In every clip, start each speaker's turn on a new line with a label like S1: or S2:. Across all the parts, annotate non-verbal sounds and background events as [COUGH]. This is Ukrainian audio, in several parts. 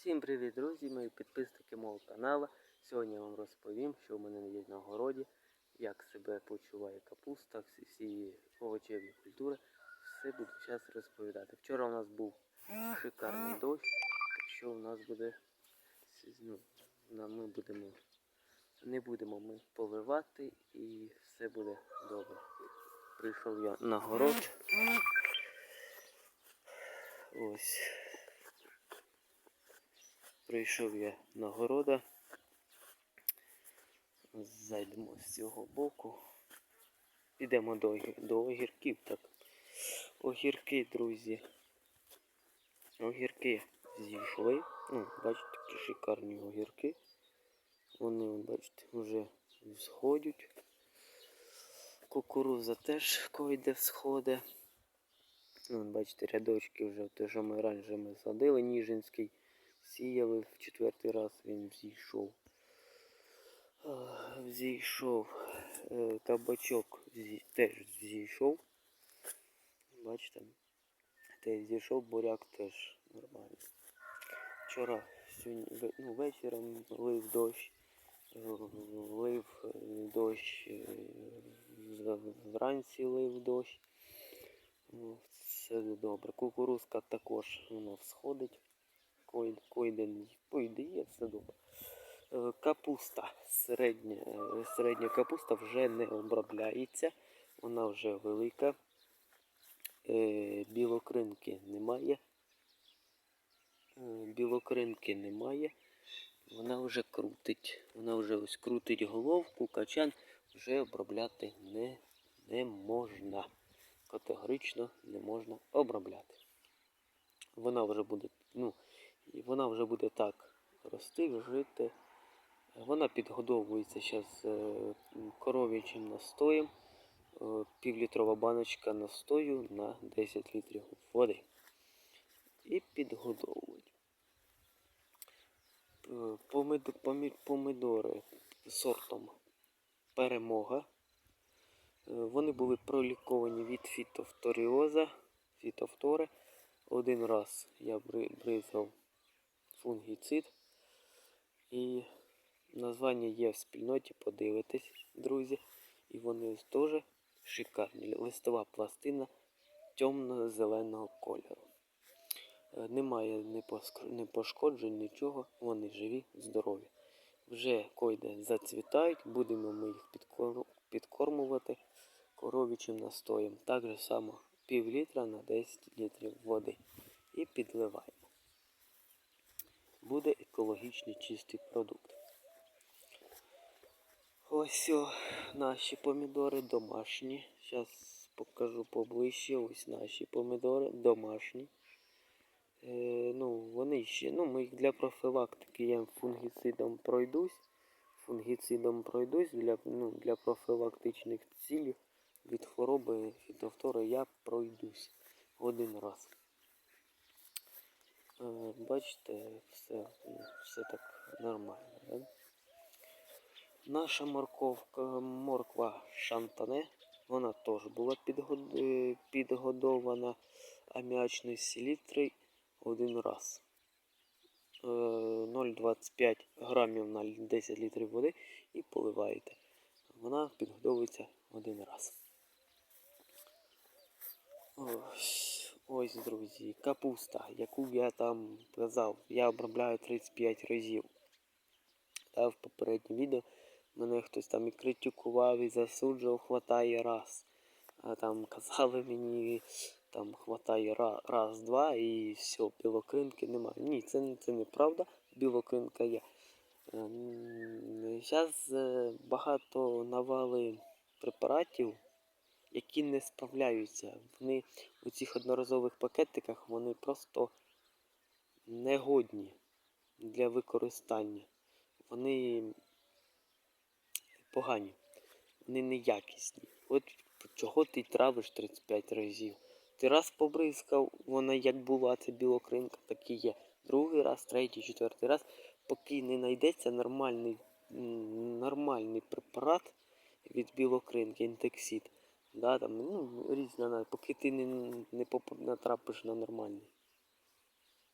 S1: Всім привіт, друзі, мої підписники мого каналу. Сьогодні я вам розповім, що в мене є на городі, як себе почуває капуста, всі, всі овочеві культури. Все буду зараз розповідати. Вчора у нас був шикарний дощ, що у нас буде ну, ми будемо не будемо ми поливати і все буде добре. Прийшов я на город. Ось. Прийшов я на города. Зайдемо з цього боку. Підемо до, до огірків. Так. Огірки, друзі. Огірки зійшли. Ну, бачите, такі шикарні огірки. Вони, бачите, вже сходять. Кукуруза теж койде всходить. Ну, бачите, рядочки вже, те, що ми раніше ми садили, Ніжинський. Сіяли в четвертий раз він взійшов. А, Взійшов е, кабачок теж зійшов. Бачите? Теж зійшов, буряк теж нормально. Вчора сьогодні, ну, вечором лив дощ, е, лив е, дощ, вранці лив дощ. Ну, Все добре. Кукурузка також воно всходить. Все добре. Е, Капуста. Середня, е, середня капуста вже не обробляється. Вона вже велика. Е, Білокринки немає. Білокринки немає. Вона вже крутить. Вона вже ось крутить головку, качан вже обробляти не, не можна. Категорично не можна обробляти. Вона вже буде, ну, і вона вже буде так рости, жити. Вона підгодовується зараз коров'ячим настоєм. Е, Півлітрова баночка настою на 10 літрів води. І підгодовують. Е, Помидори сортом перемога. Е, Вони були проліковані від фітофторіоза, фітофтори. Один раз я бри- бризгав фунгіцид. І названня є в спільноті, подивитесь, друзі. І вони теж шикарні. Листова пластина темно-зеленого кольору. Е, Немає ні пошкоджень, нічого, вони живі, здорові. Вже койде зацвітають, будемо ми їх підкормувати коров'ячим настоєм. Так же само пів літра на 10 літрів води. І підливаємо. Буде екологічний чистий продукт. Ось о, наші помідори домашні. Зараз покажу поближче. Ось наші помідори домашні. Е, ну, вони ще, ну, ми їх для профілактики я фунгіцидом пройдусь. Фунгіцидом пройдусь для, ну, для профілактичних цілей від хвороби фітофтори я пройдусь один раз. Е, Бачите, все, все так нормально. Да? Наша морковка, морква шантане, вона теж була е, підгодована аміачною селітрою один раз. Е, 0,25 грамів на 10 літрів води і поливаєте. Вона підгодовується один раз. Ось, ось, друзі, капуста, яку я там казав, я обробляю 35 разів. Та в попередньому відео мене хтось там і критикував, і засуджував, хватає раз. А там [LAUGHS] казали мені, там хватає раз, раз два і все, білокринки немає. Ні, це, це неправда, білокринка є. Зараз багато навали препаратів, які не справляються. Вони у цих одноразових пакетиках вони просто негодні для використання. Вони погані, вони неякісні. От чого ти травиш 35 разів? Ти раз побризкав, вона як була, це білокринка, так і є. Другий раз, третій, четвертий раз, поки не знайдеться нормальний, нормальний препарат від білокринки, інтексид. Да, там, ну, різна, поки ти не, не натрапиш на нормальний.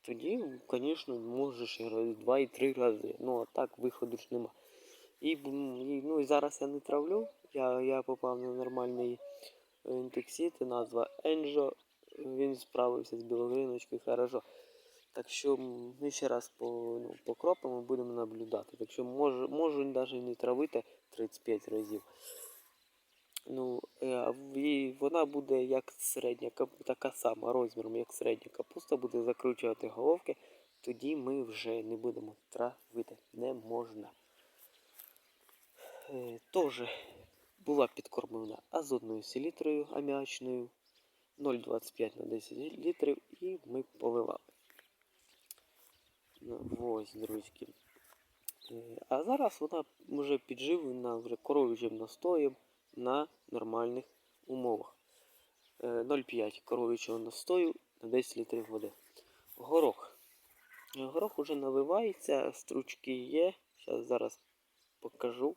S1: тоді, звісно, можеш і два і три рази. Ну, а так виходу ж нема. І, і, ну, і зараз я не травлю. Я, я попав на нормальний інтексіт, назва Енжо. Він справився з білогриночкою хорошо. Так що ми ще раз по, ну, покропимо, будемо наблюдати. Так що можу, можу навіть не травити 35 разів. Ну, е, вона буде як середня, така сама розміром, як середня капуста, буде закручувати головки, тоді ми вже не будемо травити. Не можна. Е, Теж була підкормлена азотною селітрою аміачною 0,25 на 10 літрів і ми поливали. Ну, ось, друзьки. Е, А зараз вона вже підживлена вже коров'ячим настоєм на нормальних умовах. Е, 0,5 коров'ячого настою на 10 літрів води. Горох. Е, Горох уже наливається, стручки є. Зараз зараз покажу.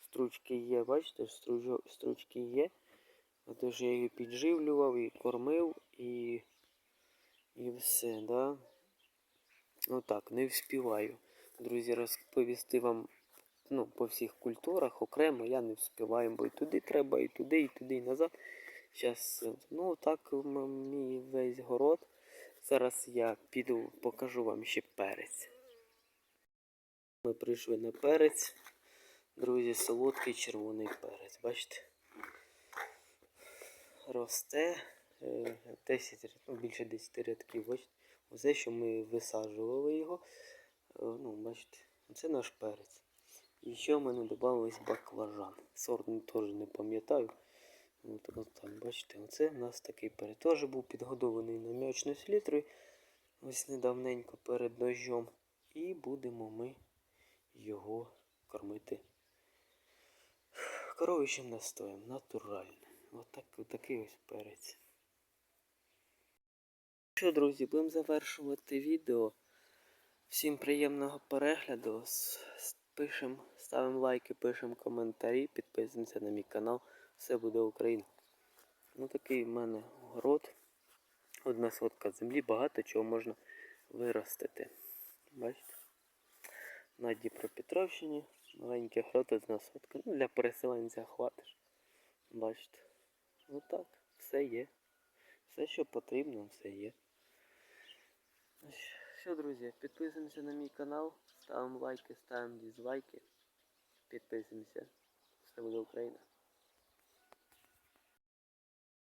S1: Стручки є, бачите, стручки є. Тож я її підживлював і кормив і, і все, да? Отак, не вспіваю. Друзі, розповісти вам ну, по всіх культурах окремо я не вспіваю, бо і туди треба, і туди, і туди, і назад. Е, ну так, мій весь город. Зараз я піду, покажу вам ще перець. Ми прийшли на перець. Друзі, солодкий червоний перець. Бачите? Росте е, 10, ряд- ну, більше 10 рядків. Бачите? Оце, що ми висаджували його. Е, Ну, бачите, це наш перець. І ще в мене додався баклажан. Сорт не- теж не пам'ятаю. От, от так, бачите, оце у нас такий перець. Теж був підгодований на м'ячну селітрою. Ось недавненько перед дощом. І будемо ми його кормити коровичим настоєм, натуральним. Отак, отакий ось перець. Що, друзі, будемо завершувати відео. Всім приємного перегляду. С- ставимо лайки, пишемо коментарі, підписуємося на мій канал. Все буде Україна. Ну такий в мене город. Одна сотка землі, багато чого можна виростити. Бачите? На Дніпропетровщині маленький город, одна сотка. Ну, для переселенця хватиш. Бачите. Отак, все є. Все, що потрібно, все є. Що, друзі, підписуємося на мій канал, ставимо лайки, ставимо дізлайки. Підписуємося. Все буде Україна.